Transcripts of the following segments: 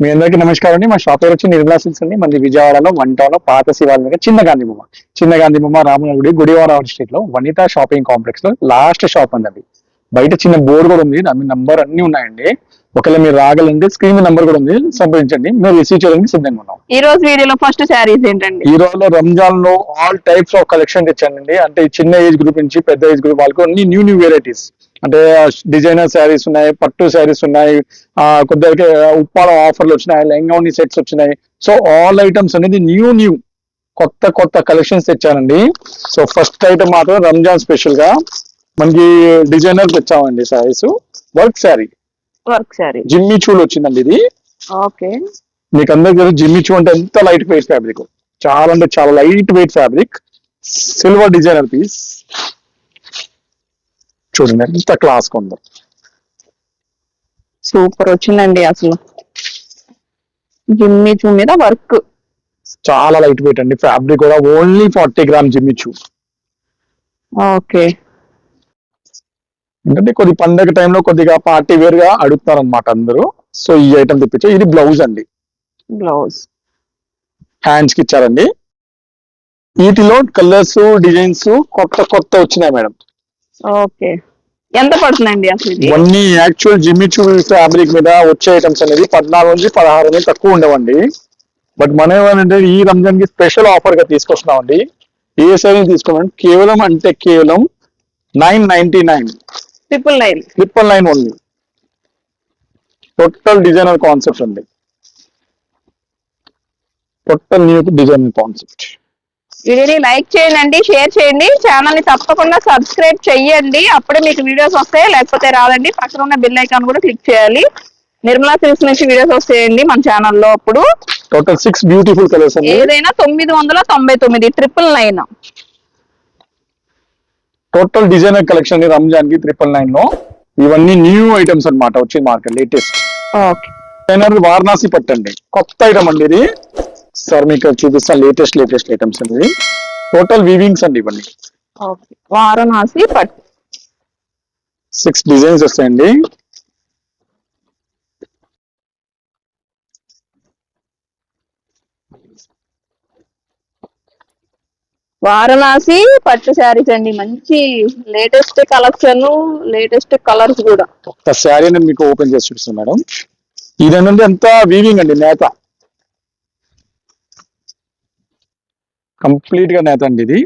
మీ అందరికీ నమస్కారం అండి. మా షాప్ పేరు వచ్చి నిర్మలా సిల్స్ అండి. మంది విజయవాడలో వన్ టౌన్లో పాత శివాలయం దగ్గర చిన్న గాంధీ బొమ్మ. చిన్న గాంధీ బొమ్మ రామనగుడి గుడి గుడివారం స్ట్రీట్లో వనితా షాపింగ్ కాంప్లెక్స్లో లాస్ట్ షాప్ అండి బయట చిన్న బోర్డు కూడా ఉంది. దాని నంబర్ అన్ని ఉన్నాయండి. ఒకవేళ మీరు రాగలంటే స్క్రీన్ నంబర్ కూడా ఉంది. సంప్రదించండి. మీరు రిసీవ్ చేయడానికి సిద్ధంగా ఉన్నాం. ఈ రోజు వీడియోలో ఫస్ట్ శారీస్ ఏంటండి? ఈ రోజులో రంజాన్లో ఆల్ టైప్స్ ఆఫ్ కలెక్షన్ తెచ్చానండి. అంటే చిన్న ఏజ్ గ్రూప్ నుంచి పెద్ద ఏజ్ గ్రూప్ వాళ్ళకి అన్ని న్యూ న్యూ వెరైటీస్ అంటే డిజైనర్ శారీస్ ఉన్నాయి పట్టు శారీస్ ఉన్నాయి. ఆ కొద్దిగా ఉప్పాల ఆఫర్లు వచ్చినాయి లెంగౌని సెట్స్ వచ్చినాయి. సో ఆల్ ఐటమ్స్ అనేది న్యూ న్యూ కొత్త కొత్త కలెక్షన్స్ తెచ్చానండి. సో ఫస్ట్ ఐటమ్ మాత్రం రంజాన్ స్పెషల్గా మనకి డిజైనర్ తెచ్చామండి శారీస్ వర్క్ శారీ. వర్క్ శారీ. జిమ్మి చూలు వచ్చిందండి ఇది. ఓకే. మీకు అందరికి జిమ్మి చూ అంటే ఎంత లైట్ వెయిట్ ఫ్యాబ్రిక్ చాలా అంటే చాలా light weight fabric silver designer piece చూడండి ఎంత క్లాస్ ఉందో. సూపర్ వచ్చిందండి అసలు. జిమ్మి చూ మీద వర్క్. చాలా లైట్ వెయిట్ అండి ఫ్యాబ్రిక్ కూడా ఓన్లీ ఫార్టీ గ్రామ్ జిమ్మి చూ ఓకే. ఎందుకంటే కొద్ది పండగ టైంలో కొద్దిగా పార్టీ వేర్గా అడుగుతారు అనమాట అందరూ. సో ఈ ఐటమ్ తెప్పించా ఇది బ్లౌజ్ అండి. బ్లౌజ్ హ్యాండ్స్కి ఇచ్చారండి. వీటిలో కలర్స్ డిజైన్స్ కొత్త కొత్త వచ్చినాయి మేడం. ఓకే. ఎంత పడుతుందండి అసలు ఇవన్నీ యాక్చువల్ జిమ్మి చూ ఫ్యాబ్రిక్ మీద వచ్చే ఐటమ్స్ అనేది పద్నాలుగు నుంచి పదహారు అనేది తక్కువ ఉండవండి. బట్ మనం ఏమంటే ఈ రంజాన్కి స్పెషల్ ఆఫర్గా తీసుకొస్తున్నామండి. ఏ సైజ్ తీసుకోమండి కేవలం అంటే కేవలం nine ninety nine triple nine triple nine only total designer concept అండి. టోటల్ న్యూ డిజైనర్ కాన్సెప్ట్ వీడియోని లైక్ చేయండి షేర్ చేయండి. ఛానల్ని తప్పకుండా సబ్స్క్రైబ్ చెయ్యండి. అప్పుడే మీకు వీడియోస్ వస్తాయి. లేకపోతే రాదండి. పక్కన ఉన్న బిల్ ఐకాన్ కూడా క్లిక్ చేయాలి. నిర్మలా సిల్క్స్ నుంచి వీడియోస్ వస్తాయండి మన ఛానల్లో అప్పుడు. టోటల్ సిక్స్ బ్యూటిఫుల్ కలర్స్ ఏదైనా తొమ్మిది వందల తొంభై తొమ్మిది triple nine total designer collection రంజాన్కి triple నైన్లో. ఇవన్నీ న్యూ ఐటమ్స్ అన్నమాట వచ్చే మార్కెట్ లేటెస్ట్ డిజైనర్ వారణాసి పట్టండి కొత్త ఐటమ్ అండి ఇది. సార్ మీకు చూపిస్తాను లేటెస్ట్ లేటెస్ట్ ఐటమ్స్ అండి టోటల్ వీవింగ్స్ అండి ఇవన్నీ. వారణాసి పట్టు. సిక్స్ డిజైన్స్ వస్తాయండి. వారణాసి పట్టు శారీస్ అండి. మంచి లేటెస్ట్ కలెక్షన్ లేటెస్ట్ కలర్స్ కూడా. ఒక్క శారీ నేను మీకు ఓపెన్ చేసి చూపిస్తాను మేడం. ఇదేంటంటే ఎంత వీవింగ్ అండి నేత. కంప్లీట్గా నేత అండి ఇది.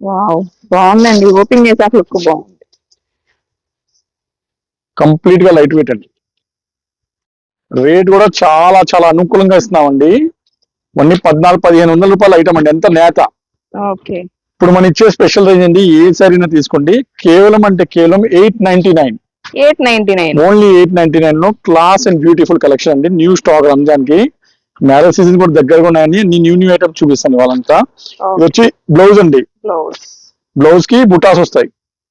వావ్ బాగుందండి. ఓపెన్ చేసాక లుక్ బాగుంది. కంప్లీట్గా లైట్ వెయిట్ అండి. రేట్ కూడా చాలా చాలా అనుకూలంగా ఇస్తున్నామండి. ఇవన్నీ పద్నాలుగు పదిహేను వందల రూపాయలు ఐటమ్ అండి. ఎంత నేత. ఇప్పుడు మనం ఇచ్చే స్పెషల్ రేంజ్ అండి ఏ శారీనా తీసుకోండి? కేవలం అంటే కేవలం eight ninety nine. Eight ninety nine. Only eight ninety నైన్లో క్లాస్ అండ్ బ్యూటిఫుల్ కలెక్షన్ అండి న్యూ స్టాక్ రంజాన్కి మ్యారేజ్ సీజన్ కూడా దగ్గరగా ఉన్నాయని అన్ని న్యూ న్యూ ఐటమ్ చూపిస్తాను వాళ్ళంతా. ఇది వచ్చి బ్లౌజ్ అండి. బ్లౌజ్. కి బుటాస్ వస్తాయి.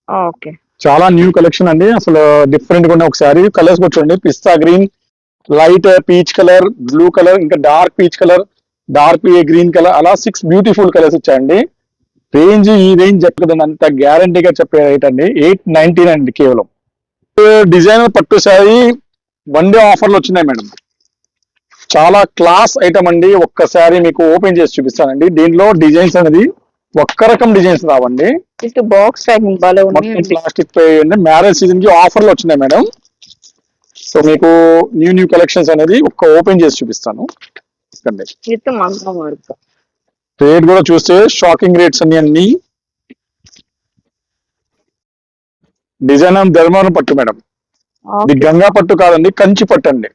ఓకే. చాలా న్యూ కలెక్షన్ అండి అసలు డిఫరెంట్గా ఉన్న ఒక శారీ కలర్స్ కూడా చూడండి పిస్తా green light peach colour blue colour ఇంకా dark peach colour. Dark green colour అలా సిక్స్ బ్యూటిఫుల్ కలర్స్ ఇచ్చాయండి రేంజ్ ఈ రేంజ్ చెప్పదండి అంత గ్యారంటీగా చెప్పే రేట్ అండి. ఎయిట్ నైన్టీ అండి కేవలం. డిజైనర్ పట్టు శారీ వన్ డే ఆఫర్లు వచ్చినాయి మేడం. చాలా క్లాస్ ఐటమ్ అండి ఒక్క శారీ మీకు ఓపెన్ చేసి చూపిస్తానండి. దీంట్లో డిజైన్స్ అనేది ఒక్క రకం డిజైన్స్ రావండి. బాక్స్ ప్లాస్టిక్ మ్యారేజ్ సీజన్కి ఆఫర్లు వచ్చినాయి మేడం. సో మీకు న్యూ న్యూ కలెక్షన్స్ అనేది ఒక్క ఓపెన్ చేసి చూపిస్తాను. రేట్ కూడా చూస్తే షాకింగ్ రేట్స్ అన్ని అన్ని. డిజైన్ ధర్మవరం పట్టు మేడం ఇది గంగా పట్టు కాదండి కంచి పట్టు అండి.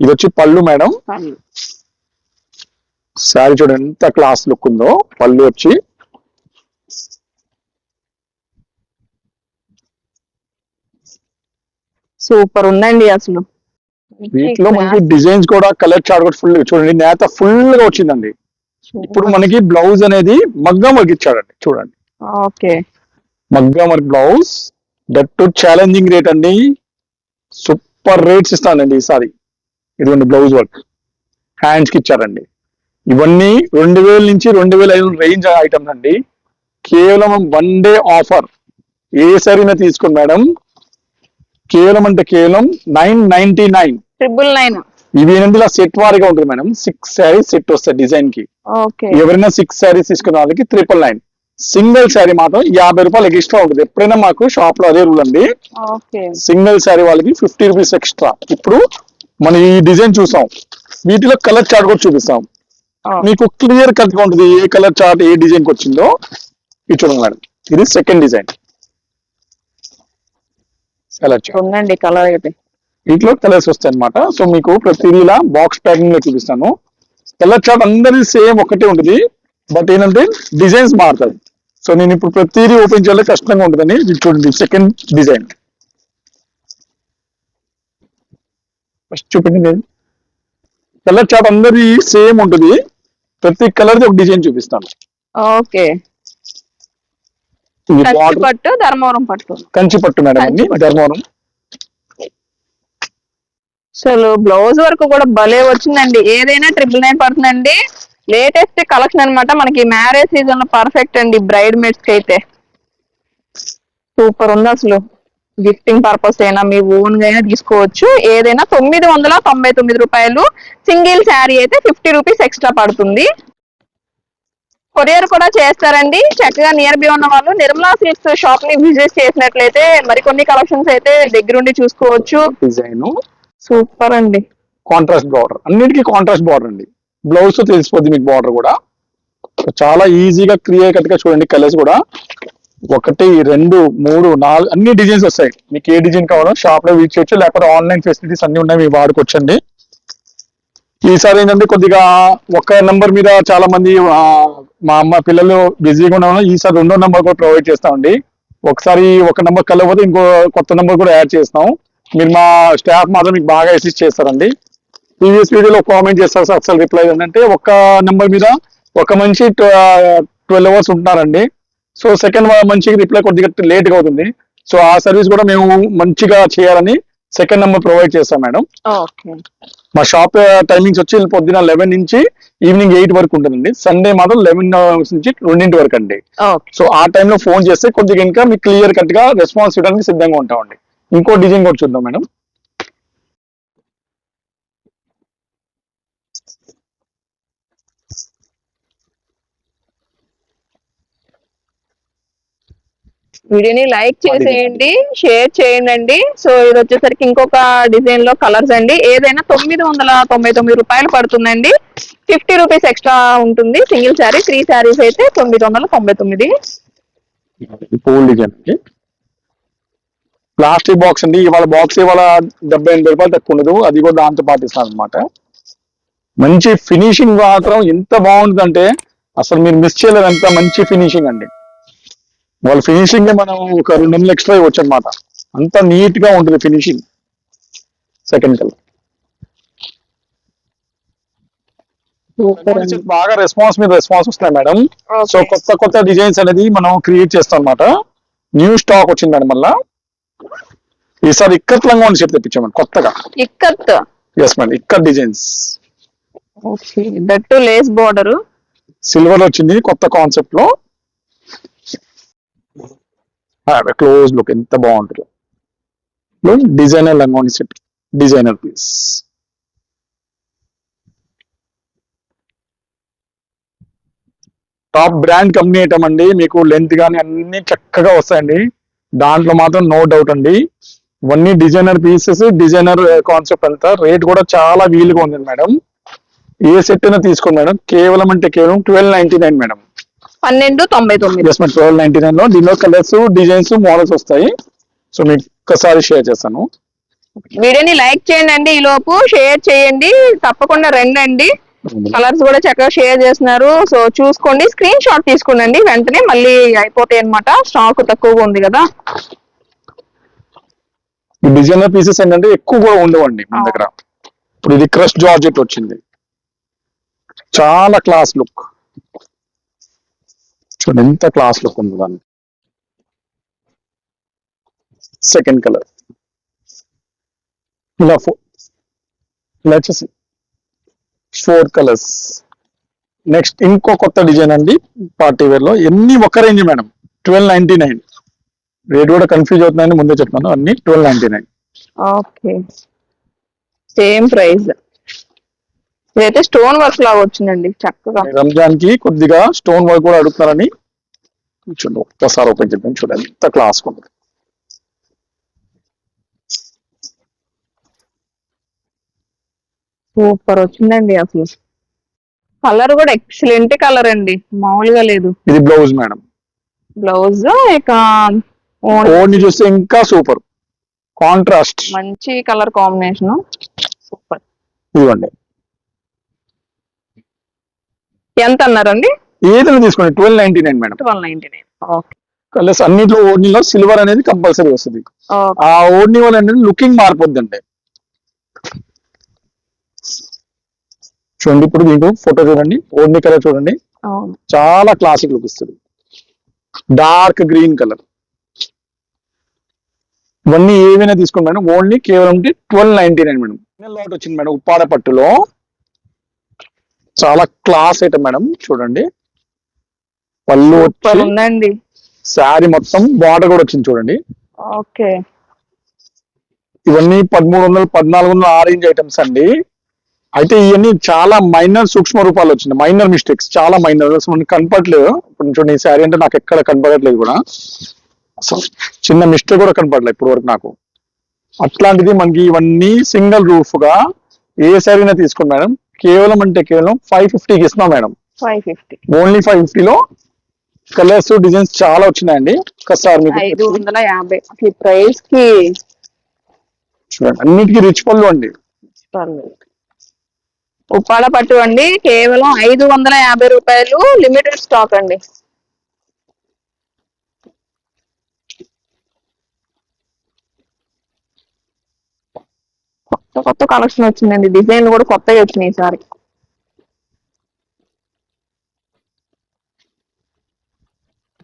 ఇది వచ్చి పళ్ళు మేడం శారీ చూడండి ఎంత క్లాస్ లుక్ ఉందో పళ్ళు వచ్చి. సూపర్ ఉందండి అసలు. వీటిలో మనకి డిజైన్స్ కూడా కలర్ చార్ట్ కూడా ఫుల్ చూడండి నేత ఫుల్గా వచ్చిందండి ఇప్పుడు మనకి బ్లౌజ్ అనేది మగ్గం వర్క్ ఇచ్చాడండి చూడండి. ఓకే. మగ్గం work blouse that too challenging rate అండి. సూపర్ రేట్స్ ఇస్తానండి ఈసారి. ఇదిగోండి బ్లౌజ్ వర్క్ హ్యాండ్స్కి ఇచ్చారండి. ఇవన్నీ రెండు వేల నుంచి రెండు వేల ఐదు రేంజ్ ఐటమ్స్ అండి. కేవలం వన్ డే ఆఫర్ ఏ సరైనా తీసుకోండి మేడం. కేవలం అంటే కేవలం nine ninety nine triple nine ఇవి ఏంటంటే ఇలా సెట్ వారిగా ఉంటుంది మేడం. సిక్స్ శారీస్ సెట్ వస్తాయి డిజైన్కి. ఎవరైనా సిక్స్ శారీస్ తీసుకున్న వాళ్ళకి ట్రిపుల్ నైన్ సింగిల్ శారీ మాత్రం యాభై రూపాయలు ఎక్స్ట్రా ఉంటుంది. ఎప్పుడైనా మాకు షాప్లో అదే రూల్ అండి. సింగిల్ శారీ వాళ్ళకి ఫిఫ్టీ రూపీస్ ఎక్స్ట్రా ఇప్పుడు మనం ఈ డిజైన్ చూసాం. వీటిలో కలర్ చార్ట్ కూడా చూపిస్తాం. మీకు క్లియర్ కట్గా ఉంటుంది ఏ కలర్ చార్ట్ ఏ డిజైన్కి వచ్చిందో. ఇది చూడండి మేడం. ఇది సెకండ్ డిజైన్ కలర్ చార్ట్ ఉందండి కలర్ అయితే. వీటిలో కలర్స్ వస్తాయి అనమాట సో మీకు ప్రతిదీ ఇలా బాక్స్ ప్యాకింగ్లో చూపిస్తాను. కలర్ చార్ట్ అందరి సేమ్ ఒకటే ఉంటుంది. బట్ ఏంటంటే డిజైన్స్ మారుతాయి. సో నేను ఇప్పుడు ప్రతిదీ ఓపెన్ చేయాలి కష్టంగా ఉంటుందని చూడండి సెకండ్ డిజైన్ ఫస్ట్ చూపించండి కలర్ చార్ట్ అందరి సేమ్ ఉంటుంది. ప్రతి కలర్ ఒక డిజైన్ చూపిస్తాను. ఓకే. కంచి పట్టు ధర్మవరం పట్టు. కంచి పట్టు మేడం అండి. ధర్మవరం. అసలు బ్లౌజ్ వరకు కూడా భలే వచ్చిందండి. ఏదైనా ట్రిపుల్ నైన్ పడుతుందండి. లేటెస్ట్ కలెక్షన్ అన్నమాట. మనకి మ్యారేజ్ సీజన్లో పర్ఫెక్ట్ అండి బ్రైడ్ మేడ్స్కి అయితే. సూపర్ ఉంది అసలు. గిఫ్టింగ్ పర్పస్ అయినా మీ ఓన్గా అయినా తీసుకోవచ్చు. ఏదైనా తొమ్మిది వందల తొంభై తొమ్మిది రూపాయలు సింగిల్ శారీ అయితే ఫిఫ్టీ రూపీస్ ఎక్స్ట్రా పడుతుంది. కొరియర్ కూడా చేస్తారండి. చక్కగా నియర్ బై ఉన్న వాళ్ళు నిర్మలా సిల్క్స్ షాప్ని విజిట్ చేసినట్లయితే మరికొన్ని కలెక్షన్స్ అయితే దగ్గరుండి చూసుకోవచ్చు. డిజైన్ సూపర్ అండి. కాంట్రాస్ట్ బార్డర్ అన్నిటికీ కాంట్రాస్ట్ బార్డర్ అండి. బ్లౌజ్తో తెలిసిపోద్ది మీకు బార్డర్ కూడా. చాలా ఈజీగా క్లియర్గా చూడండి కలర్స్ కూడా. ఒకటి రెండు మూడు నాలుగు అన్ని డిజైన్స్ వస్తాయి. మీకు ఏ డిజైన్ కావాలో షాప్లో వీచ్ చేయొచ్చు లేకపోతే ఆన్లైన్ ఫెసిలిటీస్ అన్ని ఉన్నాయి మీరు వాడుకోవచ్చండి. ఈసారి ఏంటంటే కొద్దిగా ఒక నెంబర్ మీద చాలా మంది మా అమ్మ పిల్లలు బిజీగా ఉన్నాము ఈసారి రెండో నెంబర్ కూడా ప్రొవైడ్ చేస్తామండి. ఒకసారి ఒక నెంబర్ కలవకపోతే ఇంకో కొత్త నెంబర్ కూడా యాడ్ చేస్తాం. మీరు మా స్టాఫ్ మాత్రం మీకు బాగా అసిస్ట్ చేస్తారండి. ప్రీవియస్ వీడియోలో కామెంట్ చేస్తారు సార్ అసలు రిప్లై ఏంటంటే ఒక నెంబర్ మీద ఒక మనిషి ట్వెల్వ్ అవర్స్ ఉంటున్నారండి. సో సెకండ్ మనిషికి రిప్లై కొద్దిగా లేట్గా అవుతుంది. సో ఆ సర్వీస్ కూడా మేము మంచిగా చేయాలని సెకండ్ నెంబర్ ప్రొవైడ్ చేస్తాం మేడం. మా షాప్ టైమింగ్స్ వచ్చి పొద్దున లెవెన్ నుంచి ఈవినింగ్ ఎయిట్ వరకు ఉంటుందండి. సండే మాత్రం లెవెన్ నుంచి రెండింటి వరకు అండి. సో ఆ టైంలో ఫోన్ చేస్తే కొద్దిగా ఇంకా మీకు క్లియర్ కట్గా రెస్పాన్స్ ఇవ్వడానికి సిద్ధంగా ఉంటామండి. ఇంకో డిజైన్ కూడా చూద్దాం మేడం. వీడియోని లైక్ చేసేయండి షేర్ చేయండి సో ఇది వచ్చేసరికి ఇంకొక డిజైన్లో కలర్స్ అండి. ఏదైనా తొమ్మిది వందల తొంభై తొమ్మిది రూపాయలు పడుతుందండి. ఫిఫ్టీ రూపీస్ ఎక్స్ట్రా ఉంటుంది. సింగిల్ శారీ త్రీ శారీస్ అయితే తొమ్మిది వందల తొంభై తొమ్మిది. ప్లాస్టిక్ బాక్స్ అండి ఇవాళ బాక్స్ ఇవాళ డెబ్బై ఎనభై రూపాయలు తక్కువ ఉండదు. అది కూడా దాంతో పాటిస్తాను అనమాట మంచి ఫినిషింగ్ మాత్రం ఎంత బాగుంటుందంటే అసలు మీరు మిస్ చేయలేరు అంత మంచి ఫినిషింగ్ అండి. వాళ్ళ ఫినిషింగ్ మనం ఒక రెండు వందలు ఎక్స్ట్రా ఇవ్వచ్చు అనమాట అంత నీట్గా ఉంటుంది ఫినిషింగ్ సెకండ్ కలర్ బాగా రెస్పాన్స్ మీద రెస్పాన్స్ వస్తున్నాయి మేడం. సో కొత్త కొత్త డిజైన్స్ అనేది మనం క్రియేట్ చేస్తాం అనమాట న్యూ స్టాక్ వచ్చింది మేడం మళ్ళా. ఈసారి ఇక్కత్ లంగా అని చెప్పి తెప్పించాం కొత్తగా. Ikat? Yes madam ikat designs. Okay that lace border. Silver వచ్చింది కొత్త కాన్సెప్ట్లో. క్లోజ్ లుక్ ఎంత బాగుంటుంది. Designer లంగోని set designer piece top brand company item అండి మీకు లెంత్ కానీ అన్ని చక్కగా వస్తాయండి. దాంట్లో మాత్రం నో డౌట్ అండి. ఇవన్నీ డిజైనర్ పీసెస్ డిజైనర్ కాన్సెప్ట్ అంతా రేట్ కూడా చాలా వీలుగా ఉంది మేడం. ఏ సెట్ అయినా తీసుకోండి మేడం. కేవలం అంటే కేవలం ట్వెల్వ్ నైన్టీ నైన్ మేడం. పన్నెండు తొంభై తొమ్మిది. ఎస్ మేడం ట్వెల్వ్ నైన్టీ నైన్లో దీనిలో కలర్స్ డిజైన్స్ మోడల్స్ వస్తాయి. సో మీకు ఒక్కసారి షేర్ చేస్తాను. వీడియోని లైక్ చేయండి అండి ఈ లోపు. షేర్ చేయండి. తప్పకుండా రండి కలర్స్ కూడా చక్కగా షేర్ చేస్తున్నారు. సో చూసుకోండి. స్క్రీన్ షాట్ తీసుకోండి వెంటనే. మళ్ళీ అయిపోతాయి అన్నమాట. స్టాక్ తక్కువగా ఉంది కదా. ఈ డిజైనర్ పీసెస్ ఏంటంటే ఎక్కువ కూడా ఉండవండి మన దగ్గర. ఇప్పుడు ఇది క్రష్ జార్జెట్ వచ్చింది. చాలా క్లాస్ లుక్. చూడండి ఎంత క్లాస్ లుక్ ఉంది దాన్ని సెకండ్ కలర్. ఇలా ఇలా వచ్చేసి ఫోర్ కలర్స్. నెక్స్ట్ ఇంకో కొత్త డిజైన్ అండి పార్టీ వేర్లో. ఎన్ని ఒక range madam? Twelve ninety nine. Rate కూడా కన్ఫ్యూజ్ అవుతుందని ముందే చెప్తున్నాను. అన్ని twelve ninety nine. Okay. Same price. ఇదైతే స్టోన్ వర్క్ లాగా వచ్చిందండి చక్కగా. రంజాన్కి కొద్దిగా స్టోన్ వర్క్ కూడా అడుగుతున్నారని. చూడండి ఒక్కసారి ఓపెన్ చేద్దాం. చూడండి ఎంత క్లాస్ ఉంటుంది సూపర్ వచ్చిందండి అసలు. కలర్ కూడా ఎక్సలెంట్ కలర్ అండి. మామూలుగా లేదు. ఇది బ్లౌజ్ మేడం. బ్లౌజ్ ఇక ఓన్- చూస్తే ఇంకా సూపర్. కాంట్రాస్ట్. మంచి కలర్ కాంబినేషన్. సూపర్. ఇదిగోండి. ఎంత అన్నారండి? ఏదైనా తీసుకోండి. Twelve ninety nine madam. Twelve ninety nine. Okay. Colours అన్నిట్లో ఓన్లీలో సిల్వర్ అనేది కంపల్సరీ వస్తుంది. ఆ ఓన్లీ వల్ల లుకింగ్ మారిపోద్దండి. చూడండి ఇప్పుడు మీకు ఫోటో చూడండి ఓన్లీ కలర్ చూడండి. చాలా క్లాసిక్ లుక్ ఇస్తుంది. డార్క్ గ్రీన్ కలర్ ఇవన్నీ ఏవైనా తీసుకోండి మేడం ఓన్లీ కేవలం twelve ninety nine madam lot వచ్చింది మేడం ఉప్పాడ పట్టులో. చాలా క్లాస్ ఐటమ్ మేడం చూడండి. పళ్ళు ఉందండి. శారీ మొత్తం బార్డర్ కూడా వచ్చింది చూడండి. ఓకే. ఇవన్నీ పదమూడు వందలు పద్నాలుగు వందల ఆరెంజ్ ఐటమ్స్ అండి. అయితే ఇవన్నీ చాలా మైనర్ సూక్ష్మ రూపాలు వచ్చింది మైనర్ మిస్టేక్స్ చాలా మైనర్ అసలు మనకి కనపడలేదు. ఇప్పుడు చూడండి ఈ శారీ అంటే నాకు ఎక్కడ కనపడట్లేదు కూడా. అసలు చిన్న మిస్టేక్ కూడా కనపడలేదు ఇప్పుడు వరకు నాకు. అట్లాంటిది మనకి ఇవన్నీ సింగిల్ రూఫ్గా ఏ శారీనా తీసుకోండి మేడం. కేవలం అంటే కేవలం ఫైవ్ ఫిఫ్టీకి ఇస్తున్నాం madam. Five fifty only five ఫిఫ్టీలో కలర్స్ డిజైన్స్ చాలా వచ్చినాయండి. ఒకసారి ఐదు మీకు వందల యాభై. అసలు ప్రైస్కి చూడండి అన్నిటికీ రిచ్ పళ్ళు అండి. ఉప్పాడ పట్టు అండి. కేవలం ఐదు వందల యాభై రూపాయలు లిమిటెడ్ స్టాక్ అండి. కొత్త కొత్త కలెక్షన్ వచ్చిందండి. డిజైన్లు కూడా కొత్తగా వచ్చినాయి ఈసారి.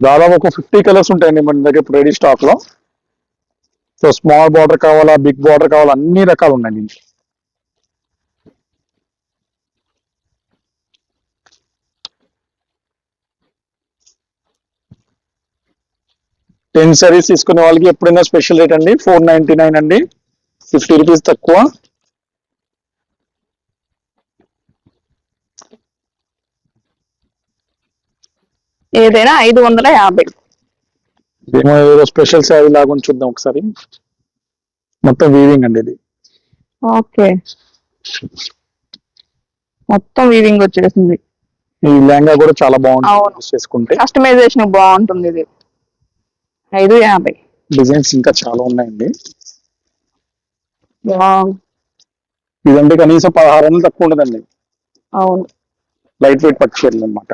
దాదాపు ఒక ఫిఫ్టీ కలర్స్ ఉంటాయండి మన దగ్గర ఇప్పుడు రెడీ స్టాక్లో సో స్మాల్ బార్డర్ కావాలా బిగ్ బార్డర్ కావాలా అన్ని రకాలు ఉన్నాయి టెన్ సారీస్ తీసుకునే వాళ్ళకి ఎప్పుడైనా స్పెషల్ రేట్ అండి? ఫోర్ నైన్టీ నైన్ అండి. ఫిఫ్టీ రూపీస్ తక్కువ. ఏదైనా ఐదు వందల యాభై. ఏమో ఏదో స్పెషల్ శారీ లాగా చూద్దాం ఒకసారి. మొత్తం వీవింగ్ అండి ఇది. ఓకే. మొత్తం వీవింగ్ వచ్చేసింది. ఈ లెహంగా కూడా చాలా బాగుంటుంది చేసుకుంటే. కస్టమైజేషన్ బాగుంటుంది ఇది. ఐదు యాభై. డిజైన్స్ ఇంకా చాలా ఉన్నాయండి. ఇదంటే కనీసం పదహారు వందలు తక్కువ ఉండదండి. అవును. లైట్ వెయిట్ పట్టు చీరలు అనమాట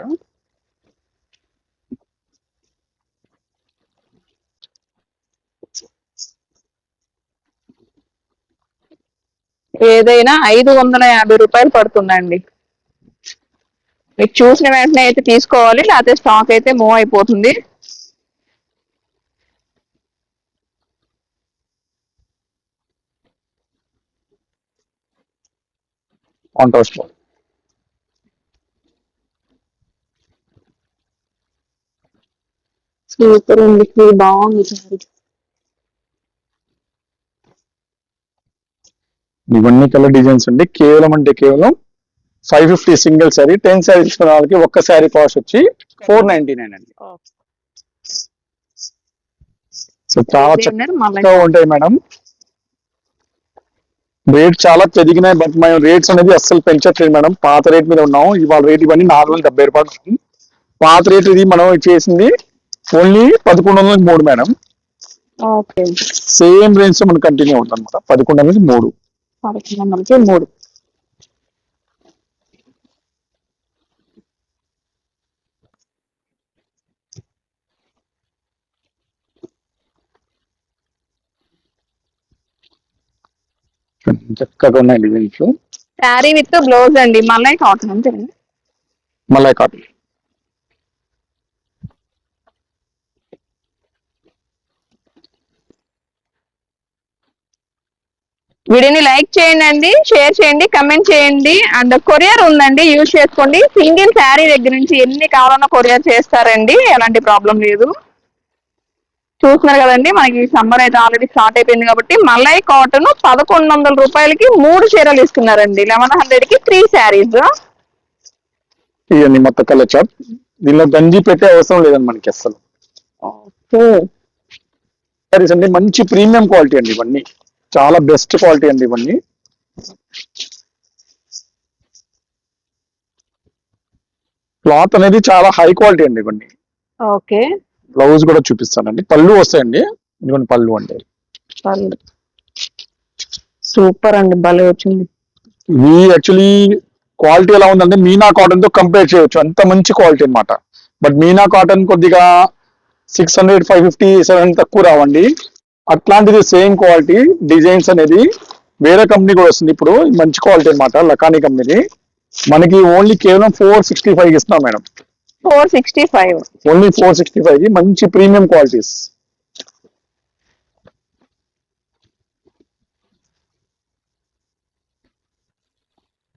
ఏదైనా ఐదు వందల యాభై రూపాయలు పడుతుందండి. మీకు చూసిన వెంటనే అయితే తీసుకోవాలి లేకపోతే స్టాక్ అయితే మూవ్ అయిపోతుంది. ఉంది బాగుంది. సారీ ఇవన్నీ కలర్ డిజైన్స్ అండి. కేవలం అంటే కేవలం five fifty single sari ten sari తీసుకున్న వాళ్ళకి ఒక్క శారీ కాస్ట్ వచ్చి ఫోర్ నైన్టీ నైన్ అండి సో చాలా చక్కగా ఉంటాయి మేడం. రేట్ చాలా పెరిగినాయి బట్ మేము రేట్స్ అనేది అస్సలు పెంచట్లేదు మేడం. పాత రేట్ మీద ఉన్నాం ఇవాళ రేట్ ఇవన్నీ నాలుగు వందల డెబ్బై రూపాయలు. పాత రేట్ ఇది మనం చేసింది ఓన్లీ పదకొండు వందల మూడు మేడం. సేమ్ రేంజ్ మనకు కంటిన్యూ అవుతుంది అనమాట పదకొండు వందలకి మూడు. పదకొండు వందలకి మూడు. చక్కగా ఉన్నాయి డిజైన్స్ శారీ విత్ బ్లౌజ్ అండి. మళ్ళీ కాటన్ అంతేనండి మలై కాటన్ వీడియోని లైక్ చేయండి అండి షేర్ చేయండి కమెంట్ చేయండి. అండ్ కొరియర్ ఉందండి యూజ్ చేసుకోండి. సింగిల్ శారీ దగ్గర నుంచి ఎన్ని కావాలన్నా కొరియర్ చేస్తారండి. ఎలాంటి ప్రాబ్లం లేదు. చూస్తున్నారు కదండి మనకి సమ్మర్ అయితే ఆల్రెడీ స్టార్ట్ అయిపోయింది కాబట్టి మలై కాటన్ పదకొండు వందల రూపాయలకి మూడు చీరలు ఇస్తున్నారండి లెవెన్ హండ్రెడ్కి త్రీ శారీస్ ఇవన్నీ మొత్తం కలర్ దీనిలో గంజి పెట్టే అవసరం లేదండి మనకి అసలు సారీస్ అండి మంచి ప్రీమియం క్వాలిటీ అండి ఇవన్నీ. చాలా బెస్ట్ క్వాలిటీ అండి ఇవన్నీ. క్లాత్ అనేది చాలా హై క్వాలిటీ అండి ఇవన్నీ. ఓకే. బ్లౌజ్ కూడా చూపిస్తానండి. పళ్ళు వస్తాయండి. ఇదిగోండి పళ్ళు అంటే సూపర్ అండి భలే వచ్చింది. ఇవి యాక్చువల్లీ క్వాలిటీ ఎలా ఉందంటే మీనా కాటన్తో కంపేర్ చేయొచ్చు. అంత మంచి క్వాలిటీ అన్నమాట. బట్ మీనా కాటన్ కొద్దిగా six hundred five fifty seven తక్కువ రావండి. అట్లాంటిది సేమ్ క్వాలిటీ డిజైన్స్ అనేది వేరే కంపెనీ కూడా వస్తుంది. ఇప్పుడు ఇది మంచి క్వాలిటీ అన్నమాట లకానీ కంపెనీ. మనకి ఓన్లీ కేవలం ఫోర్ సిక్స్టీ ఫైవ్ ఇస్తున్నాం madam. Four sixty five. Only four sixty five మంచి ప్రీమియం క్వాలిటీస్.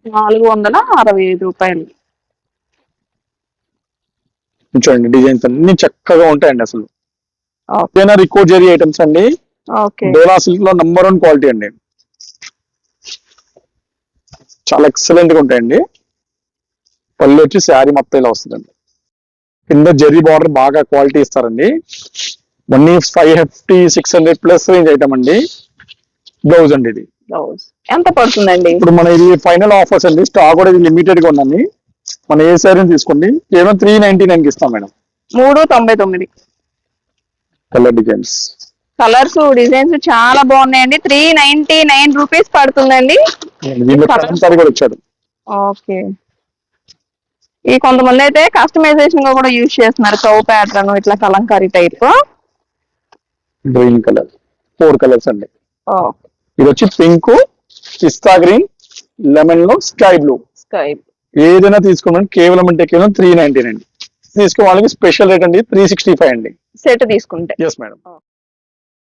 నాలుగు వందల అరవై ఐదు రూపాయలు. చూడండి డిజైన్స్ అన్ని చక్కగా ఉంటాయండి అసలు. ఏదైనా రికో జెరీ ఐటమ్స్ అండి. డోలా సిల్క్లో నంబర్ వన్ క్వాలిటీ అండి. చాలా ఎక్సలెంట్గా ఉంటాయండి. పళ్ళు వచ్చి శారీ మొత్తం ఇలా వస్తుందండి. కింద జెరీ బార్డర్ బాగా క్వాలిటీ ఇస్తారండి. వన్నీ five fifty six hundred plus range item అండి. బ్లౌజ్ అండి ఇది. ఎంత పడుతుందండి? ఇప్పుడు మన ఇది ఫైనల్ ఆఫర్స్ అండి. స్టాక్ కూడా ఇది లిమిటెడ్గా ఉందండి. మన ఏ శారీ తీసుకోండి. కేవలం త్రీ నైన్టీ నైన్కి ఇస్తాం మేడం. మూడు తొంభై తొమ్మిది. కలర్ డిజైన్స్ కలర్స్ డిజైన్స్ చాలా బాగున్నాయండి. త్రీ నైన్టీ నైన్ రూపీస్ పడుతుందండి. కూడా వచ్చాడు ఓకే ఈ కొంతమంది అయితే కస్టమైజేషన్గా కూడా యూజ్ చేస్తున్నారు. చౌ ప్యాటర్న్ ఇట్లా Kalamkari type green colour four colours అండి. ఇది వచ్చి పింక్ పిస్తా గ్రీన్ లెమన్లో స్కై బ్లూ స్కై ఏదైనా తీసుకోమని కేవలం అంటే కేవలం త్రీ నైన్టీ అండి తీసుకో వాళ్ళకి స్పెషల్ రేట్ అండి. త్రీ సిక్స్టీ ఫైవ్ అండి. సెట్ తీసుకుంటే. Yes madam